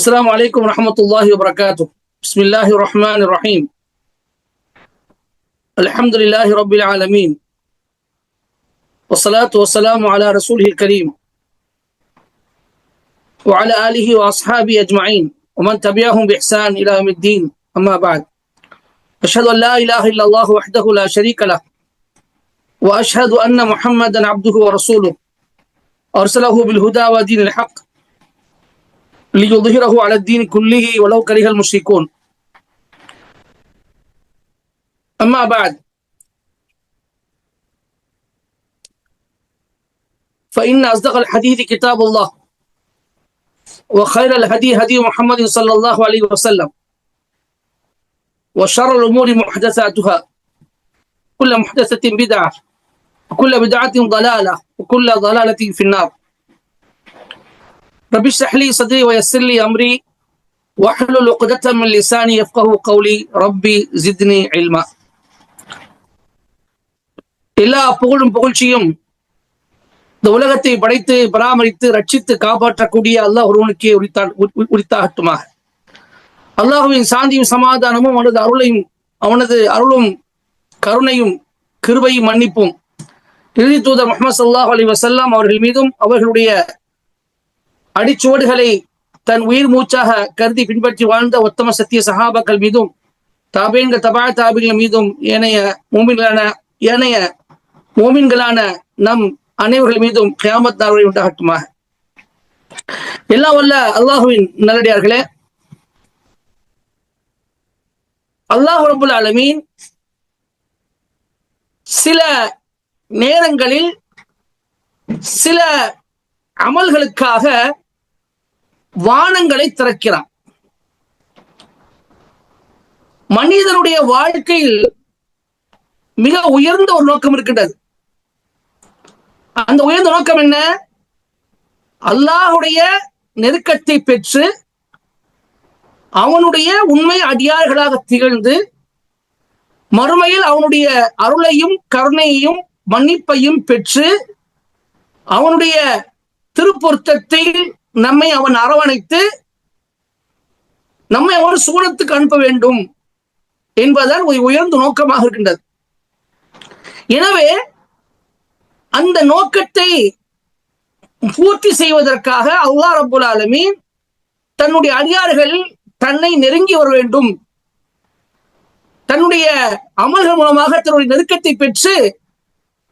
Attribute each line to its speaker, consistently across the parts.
Speaker 1: السلام عليكم ورحمة الله وبركاته. بسم الله الرحمن الرحيم. الحمد لله رب العالمين. والصلاة والسلام على رسوله الكريم. وعلى آله وأصحابه أجمعين. ومن تبعهم بإحسان إلى يوم الدين. أما بعد. أشهد أن لا إله إلا الله وحده لا شريك له. وأشهد أن محمدا عبده ورسوله. أرسله بالهدى ودين الحق. ليظهره على الدين كله ولو كره المشركون. أما بعد فإن أصدق الحديث كتاب الله وخير الهدي هدي محمد صلى الله عليه وسلم وشر الأمور محدثاتها. كل محدثة بدعة وكل بدعة ضلالة وكل ضلالة في النار. ரபி ஷஹ்லி சத்ரி வயசில்லி அம்ரி வஹலுல் உக்தத்தம் லிசானி யஃப்கஹு கௌலி ரப்பி ஜித்னி இல்மா எல்லா புகழும் புகழ்ச்சியும் இந்த உலகத்தை படைத்து பராமரித்து ரட்சித்து காப்பாற்றக்கூடிய அல்லாஹ் ஒருவனுக்கே உரித்தான் உரித்தாகட்டுமாக. அல்லாஹுவின் சாந்தியும் சமாதானமும் அவனது அருளையும் அவனது அருளும் கருணையும் கிருபையும் மன்னிப்பும். இறுதி தூதர் முகமது சல்லாஹ் அலி வசல்லாம் அவர்கள் மீதும் அவர்களுடைய அடிச்சுவடுகளை தன் உயிர் மூச்சாக கருதி பின்பற்றி வாழ்ந்த உத்தம சத்திய சகாபாக்கள் மீதும் தாபேன்கள் தபா தாபிகள் மீதும் ஏனைய மோமின்களான ஏனைய மோமின்களான நம் அனைவர்கள் மீதும் கியாமத் நார்வரை உண்டாகட்டுமாக. எல்லாம் வல்ல அல்லாஹுவின் நல்லடியார்களே அல்லாஹ் ரபுல் அலமீன் சில நேரங்களில் சில அமல்களுக்காக வானங்களை திறக்கிறார். மனிதனுடைய வாழ்க்கையில் மிக உயர்ந்த ஒரு நோக்கம் இருக்கின்றது. அந்த உயர்ந்த நோக்கம் என்ன? அல்லாஹுடைய நெருக்கத்தை பெற்று அவனுடைய உண்மை அடியார்களாக திகழ்ந்து மறுமையில் அவனுடைய அருளையும் கருணையையும் மன்னிப்பையும் பெற்று அவனுடைய திருப்பொருத்தத்தில் நம்மை அவன் அரவணைத்து நம்மை அவன் சூழத்துக்கு அனுப்ப வேண்டும் என்பதால் ஒரு உயர்ந்த நோக்கமாக இருக்கின்றது. எனவே அந்த நோக்கத்தை பூர்த்தி செய்வதற்காக அல்லாஹ் ரபுல் ஆலமீன் தன்னுடைய அடியார்கள் தன்னை நெருங்கி வர வேண்டும். தன்னுடைய அமல்கள் மூலமாக தன்னுடைய நெருக்கத்தை பெற்று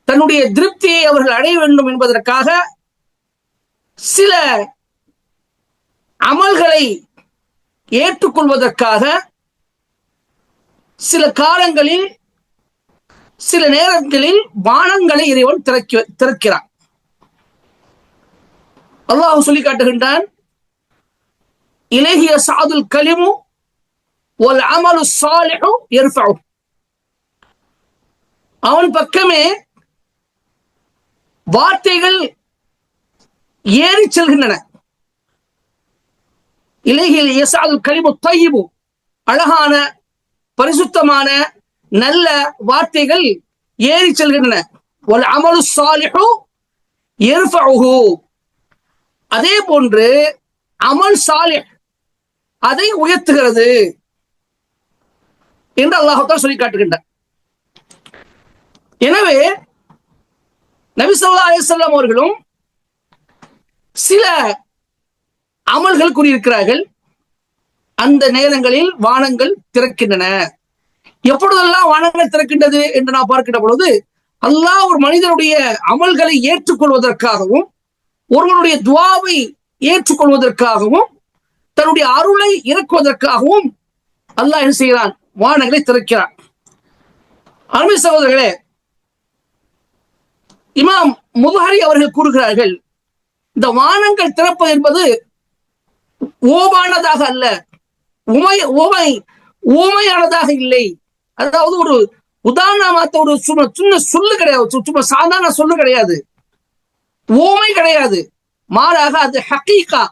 Speaker 1: தன்னுடைய திருப்தியை அவர்கள் அடைய வேண்டும் என்பதற்காக சில அமல்களை ஏற்றுக்கொள்வதற்காக சில காலங்களில் சில நேரங்களில் வானங்களை இறைவன் திறக்க திறக்கிறான். அல்லாஹ் சொல்லி காட்டுகின்றான் இலகிய சாதுல் கலிமு ஒல் அமலு அவன் பக்கமே வார்த்தைகள் ஏறி செல்கின்றன. இலையில் எசாது கலிமு தையிபு. அழகான பரிசுத்தமான நல்ல வார்த்தைகள் ஏறி செல்கின்றன. ஒரு அமலு சாலிஹு அதே போன்று அமல் சாலிஹ் அதை உயர்த்துகிறது என்று அல்லாஹத்தால் சொல்லி காட்டுகின்றார் எனவே நபிசல்லா அலிசல்லாம் அவர்களும் சில அமல்கள் கூறியிருக்கிறார்கள். அந்த நேரங்களில் வானங்கள் திறக்கின்றன. எப்பொழுதெல்லாம் வானங்கள் திறக்கின்றது என்று நான் பார்க்கின்ற பொழுது அல்லாஹ் ஒரு மனிதனுடைய அமல்களை ஏற்றுக்கொள்வதற்காகவும் ஒருவனுடைய துவாவை ஏற்றுக்கொள்வதற்காகவும் தன்னுடைய அருளை இறக்குவதற்காகவும் அல்லாஹ் என்ன செய்கிறான்? வானங்களை திறக்கிறான். அருமை சகோதரர்களே இமாம் முபஹரி அவர்கள் கூறுகிறார்கள் இந்த வானங்கள் திறப்பது என்பது ஓவானதாக அல்ல. உமை உமை ஊமையானதாக இல்லை. அதாவது ஒரு உதாரணமாத்த ஒரு சும்மா சின்ன சொல்லு கிடையாது. சும்மா சாதாரண சொல்லு கிடையாது. ஓமை கிடையாது. மாறாக அது ஹக்கீகா.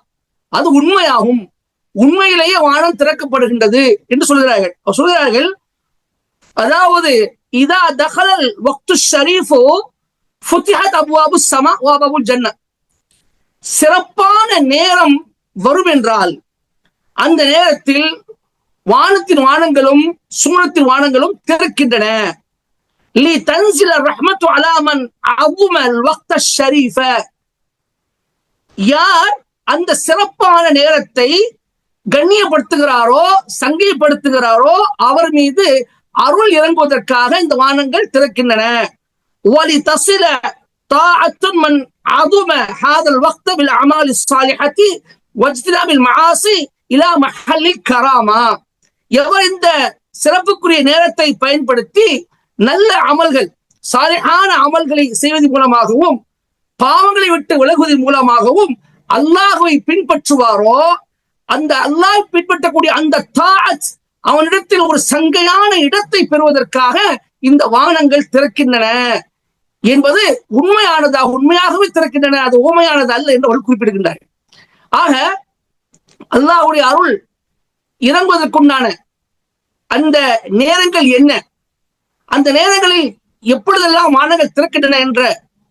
Speaker 1: அது உண்மையாகும். உண்மையிலேயே வானம் திறக்கப்படுகின்றது என்று சொல்கிறார்கள். அவர் சொல்கிறார்கள் அதாவது இதா தகலல் வக்து ஷரீஃபோ ஃபுத்திஹத் அபுவாபு சமா வாபுல் ஜன்ன சிறப்பான நேரம் வரும் என்றால் அந்த நேரத்தில் வானத்தின் வானங்களும் சூனத்தின் வானங்களும் திறக்கின்றன. லி தன்சில ரஹ்மத்து அலாமன் வக்த ஷரீஃப. யார் அந்த சிறப்பான நேரத்தை கண்ணியப்படுத்துகிறாரோ சங்கைப்படுத்துகிறாரோ அவர் மீது அருள் இறங்குவதற்காக இந்த வானங்கள் திறக்கின்றன. ஒலி தசில தாஅத்துன் மன் அதும ஹாதல் வக்த அமாலி வஜ்தினாமில் மகாசி இலா மஹல்லில் கராமா. எவர் இந்த சிறப்புக்குரிய நேரத்தை பயன்படுத்தி நல்ல அமல்கள் சாலையான அமல்களை செய்வதன் மூலமாகவும் பாவங்களை விட்டு விலகுவதன் மூலமாகவும் அல்லாஹுவை பின்பற்றுவாரோ அந்த அல்லாஹ் பின்பற்றக்கூடிய அந்த தாத் அவனிடத்தில் ஒரு சங்கையான இடத்தை பெறுவதற்காக இந்த வானங்கள் திறக்கின்றன என்பது உண்மையானதாக உண்மையாகவே திறக்கின்றன அது உண்மையானது அல்ல என்று அவர்கள் குறிப்பிடுகின்றார் ஆக அல்லாஹ்வுடைய அருள் இறங்குவதற்குண்டான அந்த நேரங்கள் என்ன? அந்த நேரங்களில் எப்பொழுதெல்லாம் வானங்கள் திறக்கின்றன என்ற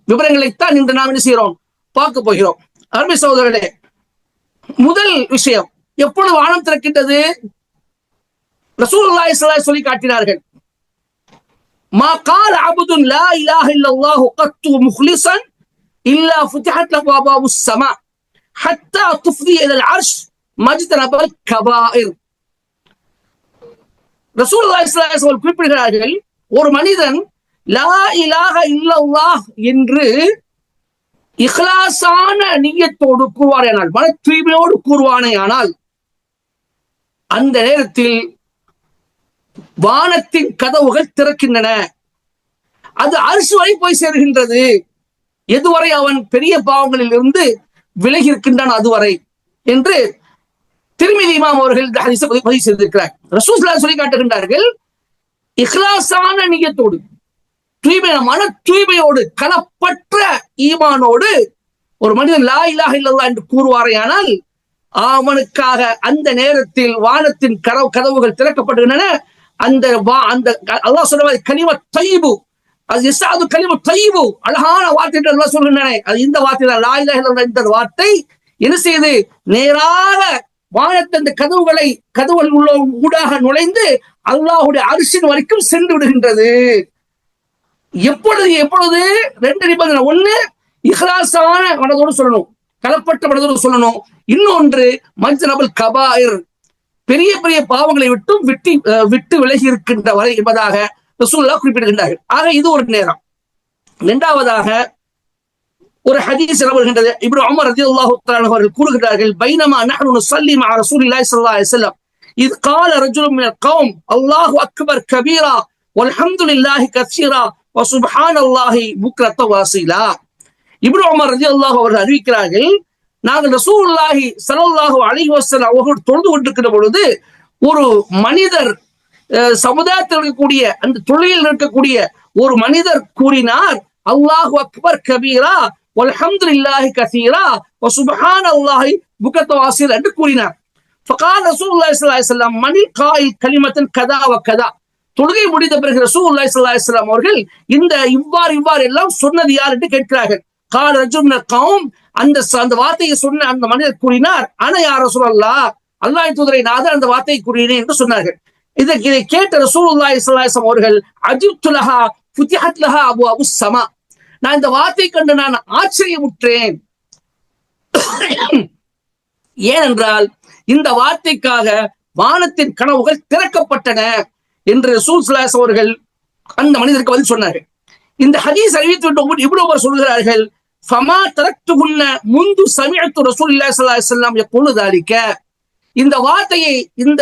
Speaker 1: விவரங்களைத்தான் இன்று நாம் என்ன செய்கிறோம்? பார்க்க போகிறோம். அருமை சகோதரர்களே முதல் விஷயம் எப்பொழுது வானம் திறக்கின்றது? ரசூலுல்லாஹி ஸல்லல்லாஹு சொல்லி காட்டினார்கள் மா கால் அபுதுன் லா இலாஹ இல்லல்லாஹு கத்து முஹ்லிஸன் இல்லா ஃபுத்திஹத் லஹு அபாபு ஸமா. ஹத்தா துஃப்தி இலல் அர்ஷ் மஜ்தனபல் கபாயிர் ரசூல் குறிப்பிடுகிறார்கள் ஒரு மனிதன் லா இலாக இல்லல்லாஹ் என்று இஹ்லாசான நீயத்தோடு கூறுவாரேனால் மன தூய்மையோடு கூறுவானேயானால் அந்த நேரத்தில் வானத்தின் கதவுகள் திறக்கின்றன. அது அரிசி வரை போய் சேர்கின்றது. எதுவரை அவன் பெரிய பாவங்களில் இருந்து விலகி இருக்கின்றான் அதுவரை என்று திருமதி இமாம் அவர்கள் இந்த ஹதீஸை பதிவு பதிவு செய்திருக்கிறார். ரசூஸ்லா சொல்லி காட்டுகின்றார்கள் இஹ்லாசான நீயத்தோடு தூய்மையான மன தூய்மையோடு கலப்பற்ற ஈமானோடு ஒரு மனிதன் லா இலாஹ இல்லல்லாஹ் என்று கூறுவாரையானால் அவனுக்காக அந்த நேரத்தில் வானத்தின் கதவு கதவுகள் திறக்கப்படுகின்றன. அந்த வா அந்த அல்லாஹ் சொல்ற கனிம தைபு அது இசாது கனிம தைபு அழகான வார்த்தை என்று சொல்கின்றன. அது இந்த வார்த்தை தான். லா இந்த வார்த்தை. என்ன செய்து? நேராக வானத்தின் அந்த கதவுகளை கதவுகள் உள்ள ஊடாக நுழைந்து அல்லாஹுடைய அரிசின் வரைக்கும் சென்று விடுகின்றது. எப்பொழுது எப்பொழுது? ரெண்டு நிபந்தனை. ஒண்ணு இஹ்லாசான மனதோடு சொல்லணும். கலப்பட்ட மனதோடு சொல்லணும். இன்னொன்று மஞ்சள் கபாயிர். பெரிய பெரிய பாவங்களை விட்டும் விட்டு அஹ், விட்டு விலகி இருக்கின்ற வரை என்பதாக ரசூல்லா குறிப்பிடுகின்றார்கள். ஆக இது ஒரு நேரம். இரண்டாவதாக ஒரு ஹதீஸ் என்ன வருகின்றது இப்படி உமர் ரதி அல்லாஹு அவர்கள் கூறுகிறார்கள் பைனமா நஹனு சல்லி மா ரசூலில்லாஹி ஸல்லல்லாஹு அலைஹி வஸல்லம். கால ரஜுலுன் மினல் அல்லாஹு அக்பர் கபீரா வல்ஹம்துலில்லாஹி கஸீரா வ சுப்ஹானல்லாஹி புக்ரத வாசிலா. இப்னு உமர் ரதி அல்லாஹு அவர்கள் அறிவிக்கிறார்கள் நாங்கள் ரசூலுல்லாஹி ஸல்லல்லாஹு அலைஹி வஸல்லம் அவர்கள் தொழுது கொண்டிருக்கிற பொழுது ஒரு மனிதர் சமுதாயத்தில் இருக்கக்கூடிய அந்த தொழிலில் இருக்கக்கூடிய ஒரு மனிதர் கூறினார் அல்லாஹு அக்பர் கபீரா வல்ஹம்து இல்லாஹி கசீரா சுபஹான் அல்லாஹி புகத்வாசிர் என்று கூறினார். ஃபகால் ரசூல்லா இஸ்லாம் மணி காயில் கலிமத்தின் கதா வ கதா. தொழுகை முடிந்த பிறகு ரசூல்லா இஸ்லா இஸ்லாம் அவர்கள் இந்த இவ்வாறு இவ்வாறு எல்லாம் சொன்னது யார்? என்று கேட்கிறார்கள். கால் ரஜும்ன கவுன் அந்த அந்த வார்த்தையை சொன்ன அந்த மனிதர் கூறினார் ஆனா யார் ரசூல் அல்லா அல்லாஹ் தூதரை நாதர் அந்த வார்த்தையை கூறினேன் என்று சொன்னார்கள். இதற்கு இதை கேட்ட ரசூலுல்லாஹி ஸல்லல்லாஹு அவர்கள் அஜிப்துலஹா ஃபுதிஹத்லஹா அபு அபு சமா நான் இந்த வார்த்தை கண்டு நான் ஆச்சரியமுற்றேன். ஏனென்றால் இந்த வார்த்தைக்காக வானத்தின் கனவுகள் திறக்கப்பட்டன என்று ரசூல் சலாஸ் அவர்கள் அந்த மனிதருக்கு பதில் சொன்னார் இந்த ஹதீஸ் அறிவித்து விட்டு இவ்வளவு சொல்கிறார்கள் சமா தரக்துகுன்ன முந்து சமீத்து ரசூல் இல்லா சல்லா செல்லாம் எப்பொழுது அளிக்க இந்த வார்த்தையை இந்த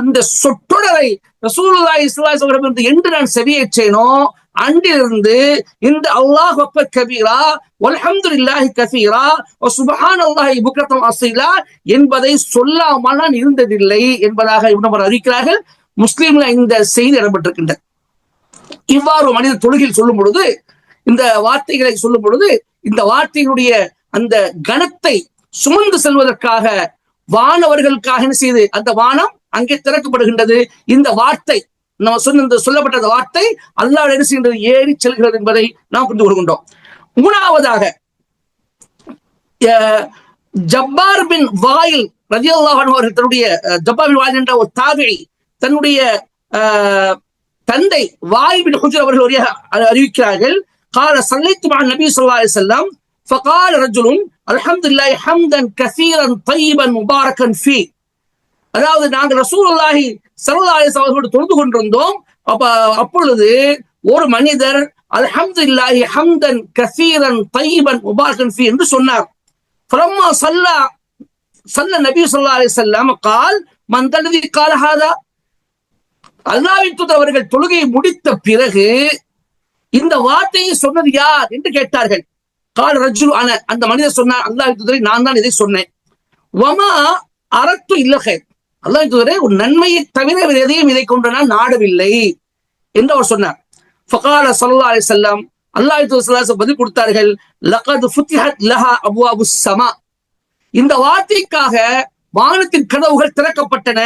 Speaker 1: இந்த சொற்றொடரை ரசூலுல்லாஹி ஸல்லல்லாஹு அலைஹி என்று நான் செவியேற்றேனோ அன்றிலிருந்து இந்த அல்லாஹ் அக்பர் கபீரா வல்ஹம்துலில்லாஹி கசீரா சுபஹான் அல்லாஹி புக்ரத்தம் அஸீலா என்பதை சொல்லாமல் நான் இருந்ததில்லை என்பதாக இவனவர் அறிவிக்கிறார்கள். முஸ்லீம்ல இந்த செய்தி இடம்பெற்றிருக்கின்றன இவ்வாறு மனித தொழுகையில் சொல்லும் பொழுது இந்த வார்த்தைகளை சொல்லும் பொழுது இந்த வார்த்தையினுடைய அந்த கணத்தை சுமந்து செல்வதற்காக வானவர்களுக்காக என்ன செய்யுது அந்த வானம் அங்கே திறக்கப்படுகின்றது. இந்த வார்த்தை நம்ம சொன்ன இந்த சொல்லப்பட்ட வார்த்தை அல்லாஹ் என்ன செய்கின்றது? ஏறி செல்கிறது என்பதை நாம் புரிந்து கொள்கின்றோம். மூணாவதாக ஜப்பார் பின் வாயில் ரஜி அவர்கள் தன்னுடைய ஜப்பார் பின் வாயில் என்ற ஒரு தாவை தன்னுடைய தந்தை வாய் பின் ஹுஜர் அவர்கள் அறிவிக்கிறார்கள். கால சல்லைத்துமா நபி சொல்லா செல்லம் فقال رجل الحمد لله حمدا كثيرا طيبا مباركا فيه அதாவது நாங்கள் ரசூலுல்லாஹி ஸல்லல்லாஹு அலைஹி வஸல்லம் அவர்களோடு தொழுது கொண்டிருந்தோம் அப்ப அப்பொழுது ஒரு மனிதர் அல்ஹம்துலில்லாஹி ஹம்தன் கசீரன் தையீபன் முபாரகன் ஃபீ என்று சொன்னார் ஃபலம்மா ஸல்லா ஸல்ல நபி ஸல்லல்லாஹு அலைஹி வஸல்லம் قال من الذي قال هذا அல்லாஹ்வின் தூதர் அவர்கள் தொழுகையை முடித்த பிறகு இந்த வார்த்தையை சொன்னது யார் என்று கேட்டார்கள் கால் ரஜுல் அன அந்த மனிதர் சொன்னார் அல்லாஹ் தூதரை நான் தான் இதை சொன்னேன். வமா அரத்து இல்லகை அல்லாஹ் தூதரே ஒரு நன்மையை தவிர வேறு எதையும் இதை கொண்டு நான் நாடவில்லை என்று அவர் சொன்னார். ஃபகால சல்லா அலி வஸல்லம் அல்லாஹ் தூதர் பதில் கொடுத்தார்கள் லகது ஃபுத்திஹத் லஹா அபுவாபு சமா. இந்த வார்த்தைக்காக வானத்தின் கதவுகள் திறக்கப்பட்டன.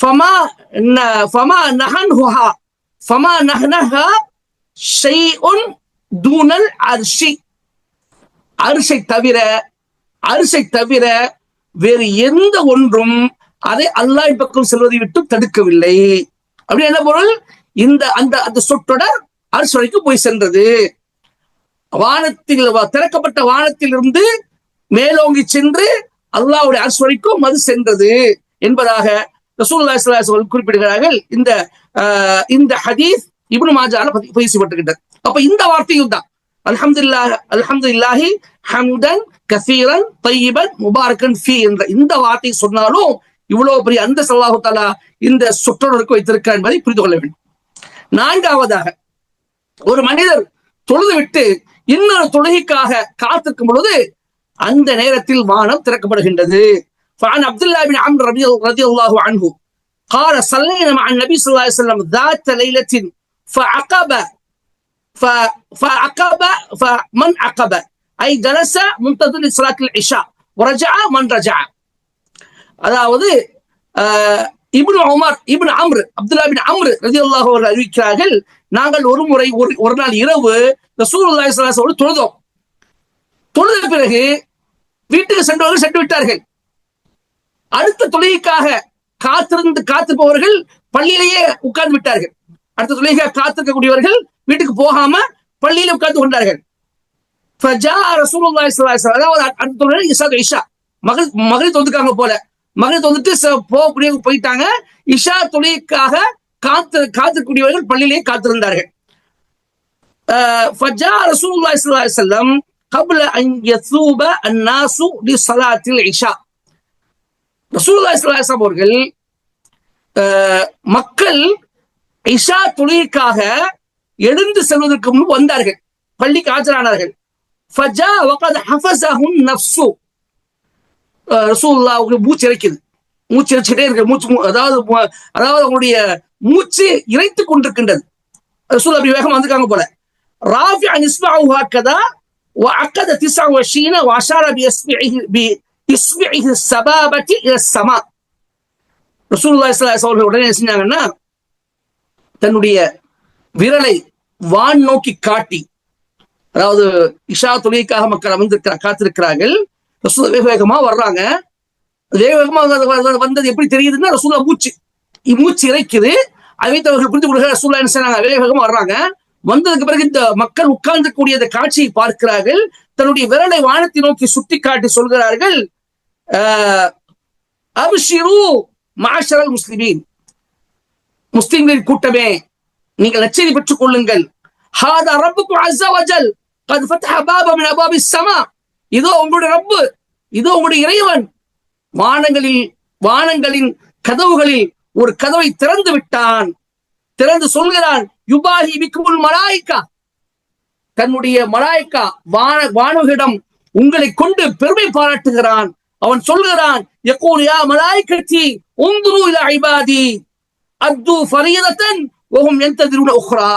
Speaker 1: ஃபமா ந- ஃபமா நஹன்ஹுஹா ஃபமா நஹ்னஹா ஷைஉன் தூனல் அர்ஷி. அரிசை தவிர அரிசை தவிர வேறு எந்த ஒன்றும் அதை அல்லாஹ் பக்கம் செல்வதை விட்டு தடுக்கவில்லை. அப்படி என்ன பொருள்? இந்த அந்த அந்த சொற்றொடர் அரசு போய் சென்றது. வானத்தில் திறக்கப்பட்ட வானத்திலிருந்து மேலோங்கி சென்று அல்லாஹ்வுடைய அரசு வரைக்கும் அது சென்றது என்பதாக ரசூலுல்லாஹி குறிப்பிடுகிறார்கள். இந்த ஆஹ், இந்த ஹதீஸ் இப்னு மாஜால பதிவு பதிவு செய்யப்பட்டிருக்கின்றது. அப்ப இந்த வார்த்தையும் தான். அல்ஹம்துலில்லாஹ் அல்ஹம்துலில்லாஹி ஹம்தன் கசீரன் தையிபன் முபாரக்கன் ஃபீ என்ற இந்த வார்த்தை சொன்னாலும் இவ்வளவு பெரிய அந்த சல்லாஹு தாலா இந்த சொற்றொடருக்கு வைத்திருக்கிறார் என்பதை புரிந்து கொள்ள வேண்டும் நான்காவதாக ஒரு மனிதர் தொழுது விட்டு இன்னொரு தொழுகைக்காக காத்திருக்கும் பொழுது அந்த நேரத்தில் வானம் திறக்கப்படுகின்றது فعن عبد الله بن عمرو رضي رضي الله عنه قال صلينا مع النبي صلى الله عليه وسلم ذات ليلة فعقب ف فعقب فمن عقب أي جلس منتظر صلاة العشاء ورجع من رجع அதாவது ஆஹ், இப்னு உமர் இப்னு அம்ரு அப்துல்லா பின் அம்ரு ரலியல்லாஹு அவர்கள் அறிவிக்கிறார்கள் நாங்கள் ஒரு முறை ஒரு ஒரு நாள் இரவு ரசூலுல்லாஹி ஸல்லல்லாஹு அலைஹி வஸல்லம் தொழுதோம் தொழுத பிறகு வீட்டுக்கு சென்றவர்கள் சென்று விட்டார்கள் அடுத்த தொழுகைக்காக காத்திருந்து காத்திருப்பவர்கள் பள்ளியிலேயே உட்கார்ந்து விட்டார்கள் அடுத்த தொழுகைக்காக காத்திருக்கக்கூடியவர்கள் வீட்டுக்கு போகாம பள்ளியில உட்கார்ந்து கொண்டார்கள் فجاء رسول الله صلى الله عليه وسلم அதாவது அடுத்த தொழுகை இஷா இஷா மகள் மகளிர் தொந்துக்காங்க போல மகளிர் தொந்துட்டு ச- போகக்கூடிய போயிட்டாங்க இஷா தொழுகைக்காக காத்து காத்திருக்கக்கூடியவர்கள் பள்ளியிலேயே காத்திருந்தார்கள் آه، فجاء رسول الله صلى الله عليه وسلم قبل أن يثوب الناس لصلاة العشاء رسول الله صلى الله عليه وسلم அவர்கள் آه، மக்கள் இஷா தொழுகைக்காக எழுந்து செல்வதற்கு முன் வந்தார்கள். பள்ளிக்கு ஆஜரானார்கள். ரசூல்லா மூச்சு இறைக்குது. மூச்சு இறைச்சிட்டே இருக்கு மூச்சு அதாவது அதாவது அவங்களுடைய மூச்சு இறைத்து கொண்டிருக்கின்றது. ரசூல் அப்படி வேகமா வந்திருக்காங்க போல. ராஃபி அனிஸ்மாவுஹாக்கதா அக்கத திசா வஷீன வாஷார பி பி சபாபட்டி சபாபதி சமா ரசூல்லா இஸ்லா அவர்கள் உடனே செஞ்சாங்கன்னா தன்னுடைய விரலை வான் நோக்கி காட்டி அதாவது இஷா தொழிலுக்காக மக்கள் அமர்ந்திருக்கிற காத்திருக்கிறார்கள். ரசூல வேக வேகமா வர்றாங்க வேக வேகமா வந்தது- எப்படி தெரியுதுன்னா ரசூலா மூச்சு. மூச்சு இறைக்குது. அதை வைத்து அவர்கள் புரிந்து கொடுக்க ரசூலா என்ன செய்யறாங்க வேக வேகமா வர்றாங்க. வந்ததுக்கு பிறகு இந்த மக்கள் உட்கார்ந்து அந்த காட்சியை பார்க்கிறார்கள். தன்னுடைய விரலை வானத்தை நோக்கி சுட்டி காட்டி சொல்கிறார்கள் ஆஹ், மாஷரல் முஸ்லிமீன். முஸ்லிம்களின் கூட்டமே நீங்கள் நச்சரி பெற்றுக் கொள்ளுங்கள். ஹாதா ரப்புக்கு இதோ உங்களுடைய ரப்பு. இதோ உங்களுடைய இறைவன். வானங்களில் வானங்களின் கதவுகளில் ஒரு கதவை திறந்து விட்டான். திறந்து சொல்கிறான் யுபாஹி விக்குமுல் மலாய்க்கா. தன்னுடைய மலாய்க்கா வான வானவர்களிடம் உங்களை கொண்டு பெருமை பாராட்டுகிறான். அவன் சொல்கிறான் யக்கூன் யா மலாய்க்கத்தி உந்துரு இல ஐபாதி அத்து ஃபரியதத்தன் ஓகும் எந்த திருவிழா உக்ரா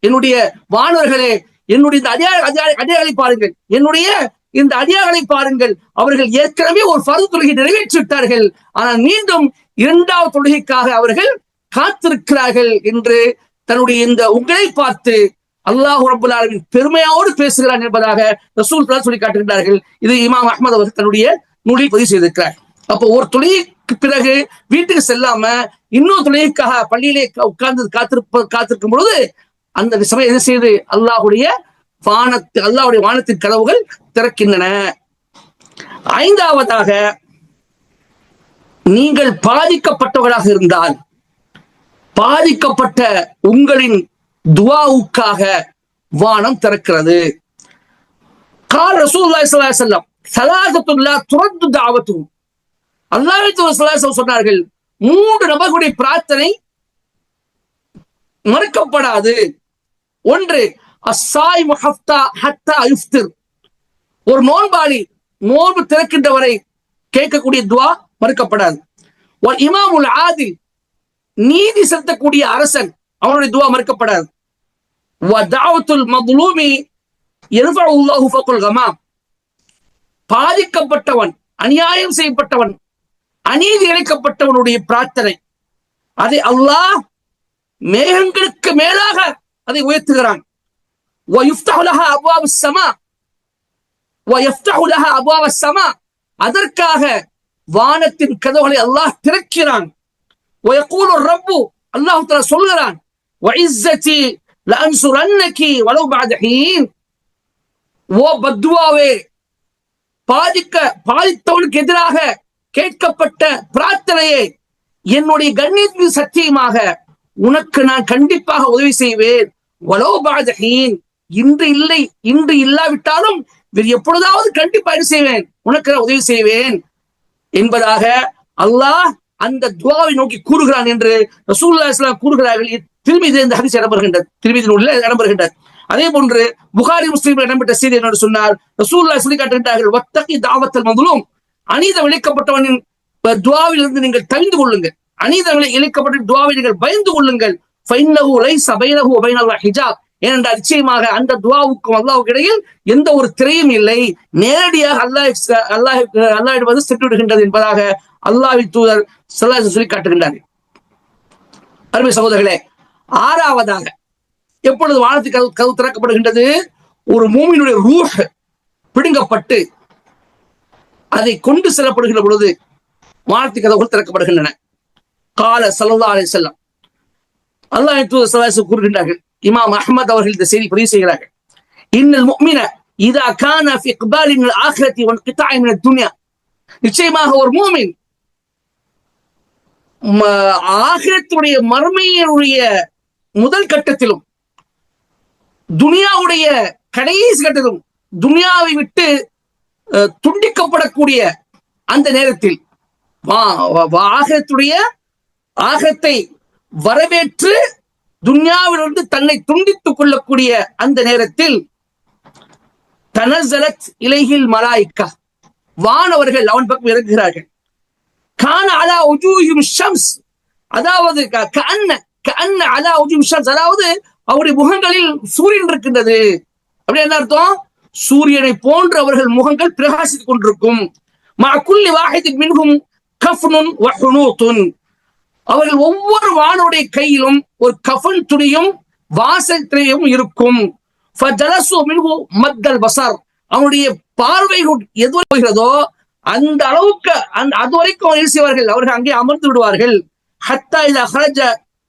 Speaker 1: என்னுடைய வானவர்களே என்னுடைய இந்த அடியாள அடியாள- அடியாளை பாருங்கள். என்னுடைய இந்த அடியாளை பாருங்கள். அவர்கள் ஏற்கனவே ஒரு பருவ தொழுகை நிறைவேற்றி விட்டார்கள் ஆனால் மீண்டும் இரண்டாவது தொழுகைக்காக அவர்கள் காத்திருக்கிறார்கள் என்று தன்னுடைய இந்த உங்களை பார்த்து அல்லாஹ் ரபுல்லாலின் பெருமையோடு பேசுகிறான் என்பதாக ரசூல் சொல்லி காட்டுகின்றார்கள். இது இமாம் அஹ்மத் அவர்கள் தன்னுடைய நூலில் பதிவு செய்திருக்கிறார். அப்போ ஒரு தொழுகைக்கு பிறகு வீட்டுக்கு செல்லாம இன்னொரு தொழுகைக்காக பள்ளியிலே உட்கார்ந்து காத்திருப்ப காத்திருக்கும் பொழுது அந்த சமயம் என்ன செய்யுது அல்லாஹ்வுடைய வானத்து அல்லாவுடைய வானத்தின் கதவுகள் திறக்கின்றன. ஐந்தாவதாக நீங்கள் பாதிக்கப்பட்டவர்களாக இருந்தால் பாதிக்கப்பட்ட உங்களின் துவாவுக்காக வானம் திறக்கிறது. கால் ரசூலுல்லாஹி ஸல்லல்லாஹு அலைஹி துறந்து ஸலாத்துல்லா தாவத்து அல்லாஹ் சொன்னார்கள் மூன்று நபர்களுடைய பிரார்த்தனை மறுக்கப்படாது. ஒன்று அஸ்ஸாய் முஹஃப்தா ஹத்தா ஒரு நோன்பாளி நோன்பு திறக்கின்ற வரை கேட்கக்கூடிய துவா மறுக்கப்படாது. ஒரு இமாமுல் ஆதில் நீதி செலுத்தக்கூடிய அரசன் அவனுடைய துவா மறுக்கப்படாது. வதாவத்துல் மதுலூமி எருஃபுல்லாஹு ஃபக்குல் கமாம். பாதிக்கப்பட்டவன் அநியாயம் செய்யப்பட்டவன் அநீதி இழைக்கப்பட்டவனுடைய பிரார்த்தனை. அதை அல்லாஹ் மேகங்களுக்கு மேலாக அதை உயர்த்துகிறான். அதற்காக வானத்தின் கதவுகளை அல்லாஹ் திறக்கிறான். ரப்பு அல்லாஹு சொல்கிறான் பாதிக்க பாதித்தவனுக்கு எதிராக கேட்கப்பட்ட பிரார்த்தனையை என்னுடைய கண்ணியத்தின் சத்தியமாக உனக்கு நான் கண்டிப்பாக உதவி செய்வேன். வலோ இன்று இல்லை இன்று இல்லாவிட்டாலும் வேறு எப்பொழுதாவது கண்டிப்பாக என்ன செய்வேன்? உனக்கு நான் உதவி செய்வேன். என்பதாக அல்லாஹ் அந்த துவாவை நோக்கி கூறுகிறான் என்று ரசூல்லா கூறுகிறார்கள். திருமதி இந்த ஹரிசு இடம்பெறுகின்றது திருமதி நூலில் இடம்பெறுகின்றது அதே போன்று புகாரி முஸ்லீம் இடம்பெற்ற செய்தி என்னோடு சொன்னால் ரசூல்லா சொல்லி காட்டுகின்றார்கள் வத்தகி தாவத்தல் மதுலும். அநீதம் இழைக்கப்பட்டவனின் துவாவில் இருந்து நீங்கள் தவிந்து கொள்ளுங்கள். அநீதங்களை இழைக்கப்பட்ட துவாவை நீங்கள் பயந்து கொள்ளுங்கள். ஃபைன்னஹு லைஸ பைனஹு வ ஹிஜாப். ஏனென்றால் நிச்சயமாக அந்த துவாவுக்கும் அல்லாவுக்கு இடையில் எந்த ஒரு திரையும் இல்லை. நேரடியாக அல்லாஹ் அல்லாஹ் அல்லாஹ் வந்து சென்று விடுகின்றது என்பதாக அல்லாஹ்வின் தூதர் சொல்லி காட்டுகின்றார்கள் அருமை சகோதரர்களே ஆறாவதாக எப்பொழுது வானத்துக்கு கதவு கதவு திறக்கப்படுகின்றது? ஒரு மூமியினுடைய ரூஹ் பிடுங்கப்பட்டு அதை கொண்டு செல்லப்படுகிற பொழுது வாழ்த்து கதவுகள் திறக்கப்படுகின்றன. கால சல்லா அலி செல்லம் அல்லாஹ் தூது கூறுகின்றார்கள். இமாம் அஹமத் அவர்கள் இந்த செய்தி பதிவு செய்கிறார்கள். இன்னல் முக்மின இதா கான ஃபி இக்பாலின் ஒன் கித்தாய் மின நிச்சயமாக ஒரு மூமின் ஆகிரத்துடைய மறுமையினுடைய முதல் கட்டத்திலும் துனியாவுடைய கடைசி கட்டத்திலும் துனியாவை விட்டு துண்டிக்கப்படக்கூடிய அந்த நேரத்தில் ஆகத்துடைய ஆகத்தை வரவேற்று துன்யாவிலிருந்து தன்னை துண்டித்துக் கொள்ளக்கூடிய அந்த நேரத்தில் தனசலத் இலைகில் மலாய்க்கா வானவர்கள் அவன் பக்கம் இறங்குகிறார்கள். கான அலா உஜூஹிம் ஷம்ஸ் அதாவது க- கண்ண அலா உஜூஹிம் ஷம்ஸ் அதாவது அவருடைய முகங்களில் சூரியன் இருக்கின்றது. அப்படி என்ன அர்த்தம்? சூரியனை போன்று அவர்கள் முகங்கள் பிரகாசித்துக் கொண்டிருக்கும். மா குல்லி வாஹிதின் மின்ஹும் கஃப்னுன் வ அவர்கள் ஒவ்வொரு வானுடைய கையிலும் ஒரு கஃன் துணியும் வாசல் திரையும் இருக்கும். ஃபஜலசு மின்ஹு மத்தல் பசார். அவனுடைய பார்வை எது போகிறதோ அந்த அளவுக்கு அந்த அது வரைக்கும் அவர் செய்வார்கள்? அவர்கள் அங்கே அமர்ந்து விடுவார்கள். ஹத்தா இதா ஹரஜ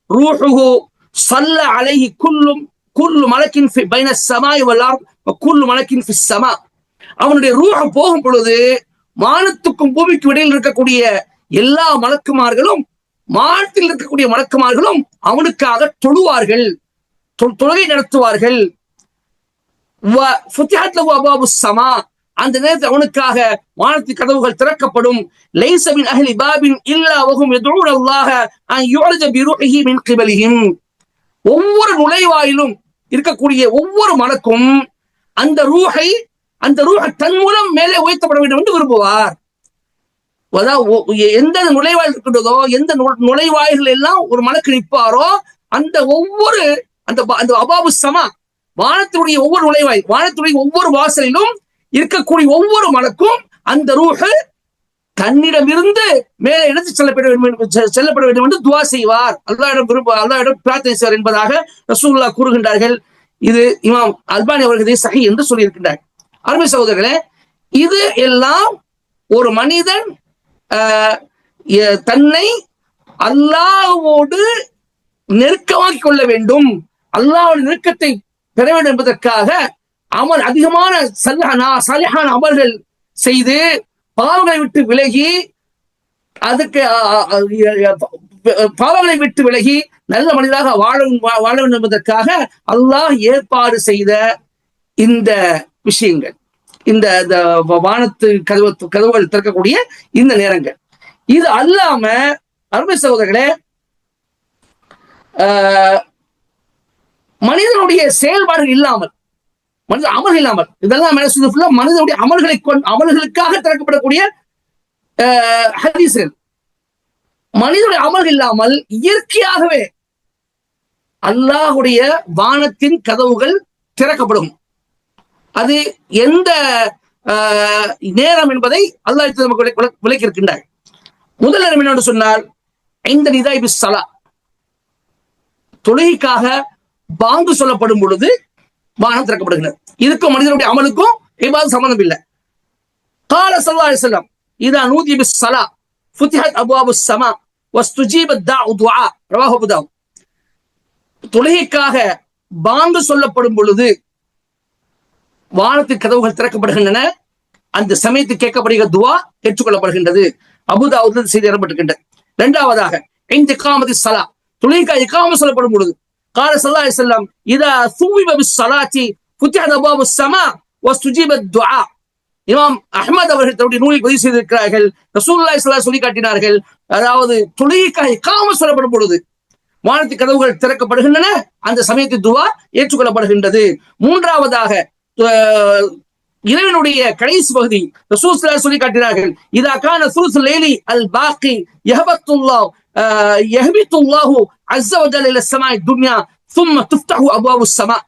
Speaker 1: ரூஹுஹு சல்ல அலைஹி குல்லும் குல்லு மலக்கின் பைன சமாய் வல்லார் அர்த் மலக்கின் ஃபி அவனுடைய ரூஹ் போகும் பொழுது மானத்துக்கும் பூமிக்கும் இடையில் இருக்கக்கூடிய எல்லா மலக்குமார்களும் மானத்தில் இருக்கக்கூடிய மலக்குமார்களும் அவனுக்காக தொழுவார்கள். தொழுகை நடத்துவார்கள். சமா அந்த நேரத்தில் அவனுக்காக வானத்து கதவுகள் திறக்கப்படும். லைசபின் அஹ்லி பாபின் இல்லா வஹும் யதுஊன அல்லாஹ அன் யுஅஜ மின் ஒவ்வொரு நுழைவாயிலும் இருக்கக்கூடிய ஒவ்வொரு மனக்கும் அந்த ரூஹை அந்த ரூஹை தன் மூலம் மேலே உயர்த்தப்பட வேண்டும் என்று விரும்புவார். அதாவது எந்த நுழைவாயில் இருக்கின்றதோ எந்த நு- நுழைவாயில்கள் எல்லாம் ஒரு மலக்கு நிற்பாரோ அந்த ஒவ்வொரு அந்த அந்த அபாபு சமா வானத்தினுடைய ஒவ்வொரு நுழைவாயில் வானத்துடைய ஒவ்வொரு வாசலிலும் இருக்கக்கூடிய ஒவ்வொரு மலக்கும் அந்த ரூஹு தன்னிடமிருந்து மேலே எடுத்து செல்லப்பட வேண்டும் என்று- செ- செல்லப்பட வேண்டும் என்று துவா செய்வார். அல்லாஹ்விடம் விரும்ப அல்லாஹ்விடம் பிரார்த்தனை செய்வார் என்பதாக ரசூல்லா கூறுகின்றார்கள். இது இமாம் அல்பானி அவர்கள் இதை சகி என்று சொல்லியிருக்கின்றார். அருமை சகோதரர்களே இது எல்லாம் ஒரு மனிதன் ஆஹ், தன்னை அல்லாவோடு நெருக்கமாக்கிக் கொள்ள வேண்டும். அல்லாவோட நெருக்கத்தை பெற வேண்டும் என்பதற்காக அமல் அதிகமான சல்லஹனா சலிஹான அமல்கள் செய்து பாவங்களை விட்டு விலகி அதுக்கு பாவங்களை விட்டு விலகி நல்ல மனிதராக வாழ வா- வாழ வேண்டும் என்பதற்காக அல்லாஹ் ஏற்பாடு செய்த இந்த விஷயங்கள். இந்த இந்த வானத்து கதவு கதவுகள் திறக்கக்கூடிய இந்த நேரங்கள். இது அல்லாம அருமை சகோதரர்களே ஆஹ், மனிதனுடைய செயல்பாடுகள் இல்லாமல் மனித அமல் இல்லாமல் இதெல்லாம் மனிதனுடைய அமல்களை கொண்டு அமல்களுக்காக திறக்கப்படக்கூடிய ஆஹ், ஹதீஸ்கள் மனிதனுடைய அமல் இல்லாமல் இயற்கையாகவே அல்லாஹுடைய வானத்தின் கதவுகள் திறக்கப்படும். அது எந்த நேரம் என்பதை அல்லாஹ் நமக்கு விளக்கி இருக்கின்றார் முதல் நேரம் என்னென்று சொன்னால் ஐந்த நிதா சலா. தொழுகைக்காக பாங்கு சொல்லப்படும் பொழுது வானம் திறக்கப்படுகிறது. இதுக்கும் மனிதனுடைய அமலுக்கும் இவ்வாறு சம்பந்தம் இல்லை. கால சல்லா அலிசல்லாம் இதா நூத்தி சலா ஃபுத்திஹத் அபு சமா. தொழுகைக்காக பாங்கு சொல்லப்படும் பொழுது வானத்து கதவுகள் திறக்கப்படுகின்றன. அந்த சமயத்தில் கேட்கப்படுகிற துவா ஏற்றுக்கொள்ளப்படுகின்றது. அபுதாவுடன் செய்தி இடம்பெற்றிருக்கின்றது. இரண்டாவதாக ஐந்து காமதி சலா துளைக்கா இக்காம சொல்லப்படும் பொழுது கால சல்லா செல்லம் இதா சூவிபபி சலாத்தி புத்தியதபாபு சமா வஸ்துஜீபத் துஆ. இமாம் அஹ்மத் அவர்கள் தன்னுடைய நூலில் பதிவு செய்திருக்கிறார்கள் ரசூலுல்லாஹி ஸல்லல்லாஹு அலைஹி சொல்லி காட்டினார்கள் அதாவது தொழுகைக்காக இக்காம சொல்லப்படும் பொழுது வானத்து கதவுகள் திறக்கப்படுகின்றன அந்த சமயத்தில் துவா ஏற்றுக்கொள்ளப்படுகின்றது மூன்றாவதாக அஹ், இறைவனுடைய கடைசி பகுதி ரசூல் ஸல்லல்லாஹு அலைஹி சொல்லி காட்டினார்கள் இதா கான சுல்ஸ் லேலி அல் பாக்கி யஹபத்துல்லாஹ் அஹ், யஹ்பித்துல்லாஹு அஸ்ஸ வஜல்ல இல ஸமாஇ துன்யா ثم تفتح ابواب السماء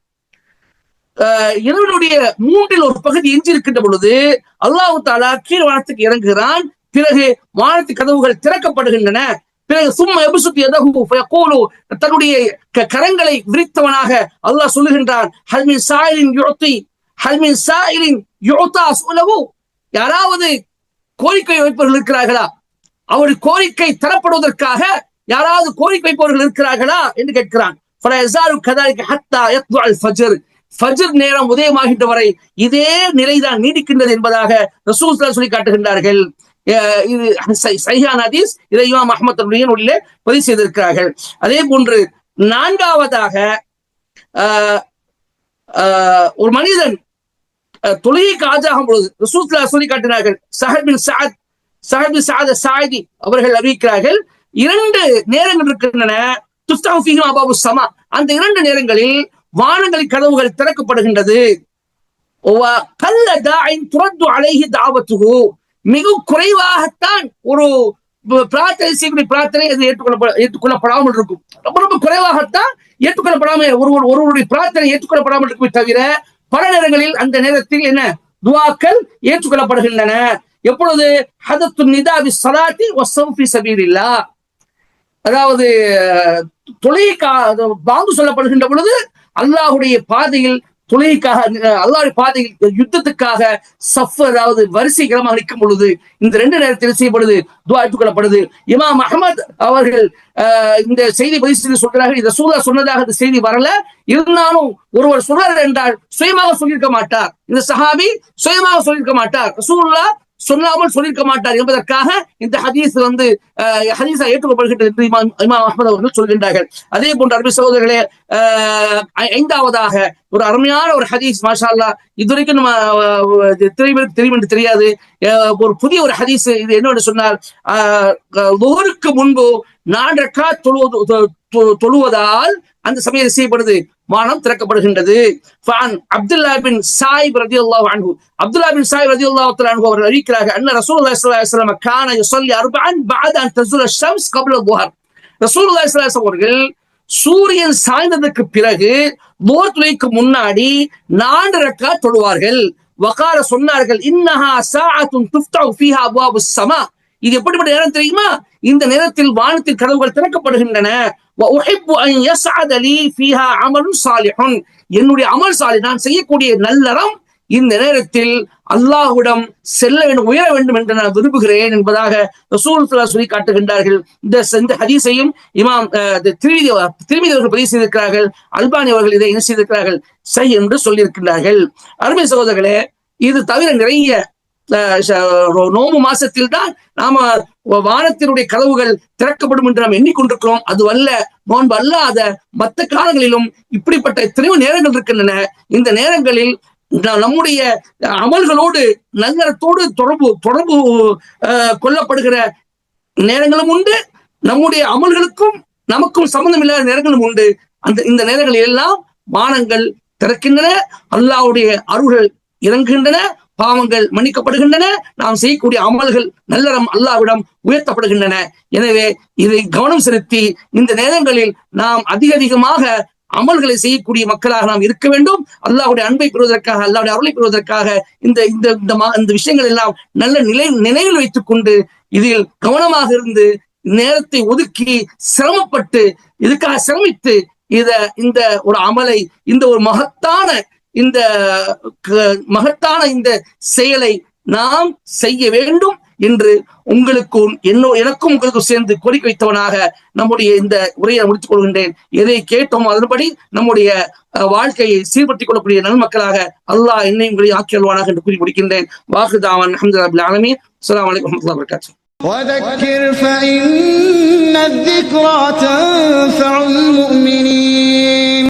Speaker 1: அஹ், இறைவனுடைய மூன்றில் ஒரு பகுதி எஞ்சி இருக்கின்ற பொழுது அல்லாஹு தாலா கீழ் வானத்துக்கு இறங்குகிறான். பிறகு வானத்து கதவுகள் திறக்கப்படுகின்றன. பிறகு சும்மா எபிசுத்தி எதகு தன்னுடைய கரங்களை விரித்தவனாக அல்லாஹ் சொல்லுகின்றான். ஹல்மின் சாயிலின் ஹல்மின் சாயிலின் சுலவு யாராவது கோரிக்கை வைப்பவர்கள் இருக்கிறார்களா? அவர் கோரிக்கை தரப்படுவதற்காக யாராவது கோரிக்கை வைப்பவர்கள் இருக்கிறார்களா? என்று கேட்கிறான். ஃபஜர் நேரம் உதயமாகின்ற வரை இதே நிலைதான் நீடிக்கின்றது என்பதாக ரசூல் சொல்லி காட்டுகின்றார்கள். இது சைஹான் ஹதீஸ் இதை இமாம் அஹமத் உள்ளே பதிவு செய்திருக்கிறார்கள். அதே போன்று நான்காவதாக ஒரு மனிதன் தொழுகைக்கு ஆஜராகும் பொழுது ரசூத்லா சொல்லி காட்டினார்கள் சஹர்பின் சாத் சாத சாயதி அவர்கள் அறிவிக்கிறார்கள் இரண்டு நேரங்கள் இருக்கின்றன துஸ்தாஃபிகம் அபாபு சமா. அந்த இரண்டு நேரங்களில் வானங்களின் கதவுகள் திறக்கப்படுகின்றது. தாவத்துகு மிக குறைவாகத்தான் ஒரு பிரார்த்தனை செய்யக்கூடிய பிரார்த்தனை அது ஏற்றுக்கொள்ள ஏற்றுக்கொள்ளப்படாமல் இருக்கும். ரொம்ப ரொம்ப குறைவாகத்தான் ஏற்றுக்கொள்ளப்படாமல் ஒருவர் ஒருவருடைய பிரார்த்தனை ஏற்றுக்கொள்ளப்படாமல் இருக்குமே தவிர பல நேரங்களில் அந்த நேரத்தில் என்ன? துவாக்கள் ஏற்றுக்கொள்ளப்படுகின்றன. எப்பொழுது? ஹதத்து நிதாபி சலாத்தி வசௌஃபி சபீரில்லா அதாவது தொழில் பாங்கு சொல்லப்படுகின்ற பொழுது அல்லாஹுடைய பாதையில் தொழுகைக்காக அல்லாஹுடைய பாதையில் யுத்தத்துக்காக சஃப் அதாவது வரிசைகரமாக நிற்கும் பொழுது இந்த ரெண்டு நேரத்தில் செய்யப்படுது? துவா ஏற்றுக்கொள்ளப்படுது இமாம் அகமது அவர்கள் ஆஹ், இந்த செய்தி பதிவு செய்து சொல்கிறார்கள் இந்த சூழல் சொன்னதாக இந்த செய்தி வரல. இருந்தாலும் ஒருவர் சொல்றார் என்றால் சுயமாக சொல்லியிருக்க மாட்டார். இந்த சஹாபி சுயமாக சொல்லியிருக்க மாட்டார். ரசூலுல்லா சொல்லாமல் சொல்லியிருக்க மாட்டார் என்பதற்காக இந்த ஹதீஸ் வந்து அஹ், ஹதீஸா ஏற்றுக்கொள்ளப்படுகின்றது என்று இமாம் இமாம் அஹ்மத் அவர்கள் சொல்கின்றார்கள். அதே போன்ற அரபி சகோதரர்களே ஐந்தாவதாக ஒரு அருமையான ஒரு ஹதீஸ் மாஷா அல்லாஹ் இதுவரைக்கும் நம்ம அஹ், இது தெரியும் என்று தெரியாது. அஹ், ஒரு புதிய ஒரு ஹதீஸ் இது என்னவென்று சொன்னால் ஒவ்வொருக்கு முன்பு நான்கு ரக்கா தொழுவது தொ- தொ- தொழுவதால் அந்த சமயம் செய்யப்படுது? வானம் திறக்கப்படுகின்றது. அப்துல்லா பின் சாயிப் ரதி அன்பு அப்துல்லா பின் சாயிப் ரதி அன்பு அவர்கள் அறிவிக்கிறார்கள் அண்ணன் ரசூல்லா கான சொல்லி அருபான் பாதான் அவர்கள் சூரியன் சாய்ந்ததுக்கு பிறகு போர் துளைக்கு முன்னாடி நான்கு ரக்கா தொழுவார்கள். வகார சொன்னார்கள் இன்னஹா சாஅத்துன் துஃப்தஉ ஃபீஹா அபுவாபுஸ் சமா. இது எப்படிப்பட்ட நேரம் தெரியுமா? இந்த நேரத்தில் வானத்தில் கதவுகள் திறக்கப்படுகின்றன. என்னுடைய அமல் சாலி நான் செய்யக்கூடிய நல்லறம் இந்த நேரத்தில் அல்லாஹுடம் செல்ல வேண்டும் உயர வேண்டும் என்று நான் விரும்புகிறேன் என்பதாக ரசூல் சொல்லி காட்டுகின்றார்கள். இந்த செந்த ஹதீசையும் இமாம் திருமதி திருமதி அவர்கள் பதிவு செய்திருக்கிறார்கள். அல்பானி அவர்கள் இதை என்ன செய்திருக்கிறார்கள். சை என்று சொல்லியிருக்கின்றார்கள். அருமை சகோதரர்களே இது தவிர நிறைய நோம்பு மாசத்தில் தான் நாம வானத்தினுடைய கதவுகள் திறக்கப்படும் என்று நாம் எண்ணிக்கொண்டிருக்கிறோம். அது அல்ல நோன்பு அல்லாத மற்ற காலங்களிலும் இப்படிப்பட்ட எத்தனையோ நேரங்கள் இருக்கின்றன. இந்த நேரங்களில் நம்முடைய அமல்களோடு நல்லறத்தோடு தொடர்பு தொடர்பு அஹ், கொள்ளப்படுகிற நேரங்களும் உண்டு. நம்முடைய அமல்களுக்கும் நமக்கும் சம்பந்தம் இல்லாத நேரங்களும் உண்டு. அந்த இந்த நேரங்களில் எல்லாம் வானங்கள் திறக்கின்றன. அல்லாவுடைய அருள்கள் இறங்குகின்றன. பாவங்கள் மன்னிக்கப்படுகின்றன. நாம் செய்யக்கூடிய அமல்கள் நல்லறம் அல்லாவிடம் உயர்த்தப்படுகின்றன. எனவே இதை கவனம் செலுத்தி இந்த நேரங்களில் நாம் அதிக அதிகமாக அமல்களை செய்யக்கூடிய மக்களாக நாம் இருக்க வேண்டும். அல்லாவுடைய அன்பை பெறுவதற்காக அல்லாவுடைய அருளை பெறுவதற்காக இந்த இந்த இந்த இந்த விஷயங்கள் எல்லாம் நல்ல நிலை நினைவில் வைத்துக் கொண்டு இதில் கவனமாக இருந்து நேரத்தை ஒதுக்கி சிரமப்பட்டு இதுக்காக சிரமித்து இத இந்த ஒரு அமலை இந்த ஒரு மகத்தான இந்த க- மகத்தான இந்த செயலை நாம் செய்ய வேண்டும் என்று உங்களுக்கும் என்னோ எனக்கும் உங்களுக்கும் சேர்ந்து கோரிக்கை வைத்தவனாக நம்முடைய இந்த உரையை முடித்துக் கொள்கின்றேன் எதை கேட்டோம் அதன்படி நம்முடைய அஹ், வாழ்க்கையை சீர்படுத்திக் கொள்ளக்கூடிய நன்மக்களாக அல்லாஹ் என்னையும் உங்களையும் ஆக்கியல்வானாக என்று கூறி முடிக்கின்றேன் வாக்குதாவன் அஹமது ஆலமீன் அஸ்ஸலாமு அலைக்கும் வரஹ்மத்துல்லாஹி வபரகாத்துஹு
Speaker 2: وذكر فإن الذكرى تنفع المؤمنين